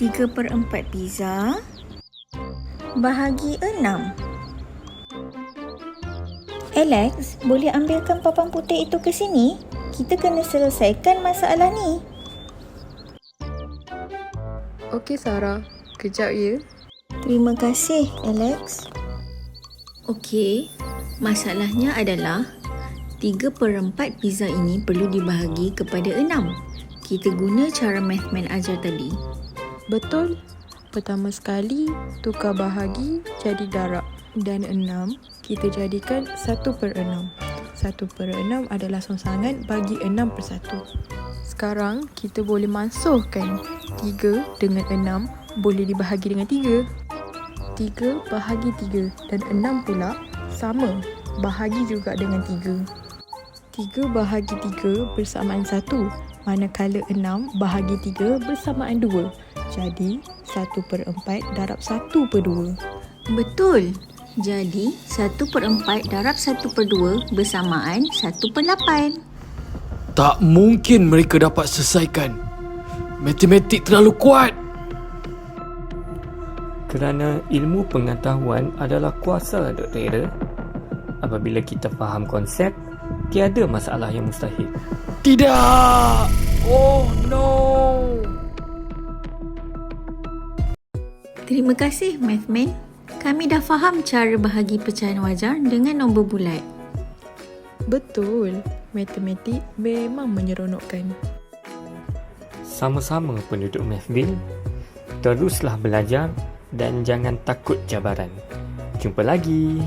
3 per 4 pizza bahagi 6. Alex, boleh ambilkan papan putih itu ke sini? Kita kena selesaikan masalah ni. Okey Sarah, kejap ya. Terima kasih, Alex. Okey, masalahnya adalah 3 per 4 pizza ini perlu dibahagi kepada 6. Kita guna cara mathman ajar tadi. Betul. Pertama sekali, tukar bahagi jadi darab. Dan 6, kita jadikan 1 per 6. 1 per 6 adalah songsangan bagi 6 per 1. Sekarang, kita boleh mansuhkan 3 dengan 6 boleh dibahagi dengan 3. 3 bahagi 3 dan 6 pula sama. Bahagi juga dengan 3. 3 bahagi 3 bersamaan 1 manakala 6 bahagi 3 bersamaan 2. Jadi 1 per 4 darab 1 per 2. Betul. Jadi, 1 per 4 darab 1 per 2 bersamaan 1 per 8. Tak mungkin mereka dapat selesaikan. Matematik terlalu kuat. Kerana ilmu pengetahuan adalah kuasa, Dr. Taylor. Apabila kita faham konsep, tiada masalah yang mustahil. Tidak! Oh Terima kasih, Mathman. Kami dah faham cara bahagi pecahan wajar dengan nombor bulat. Betul. Matematik memang menyeronokkan. Sama-sama penduduk Mathville, teruslah belajar dan jangan takut cabaran. Jumpa lagi.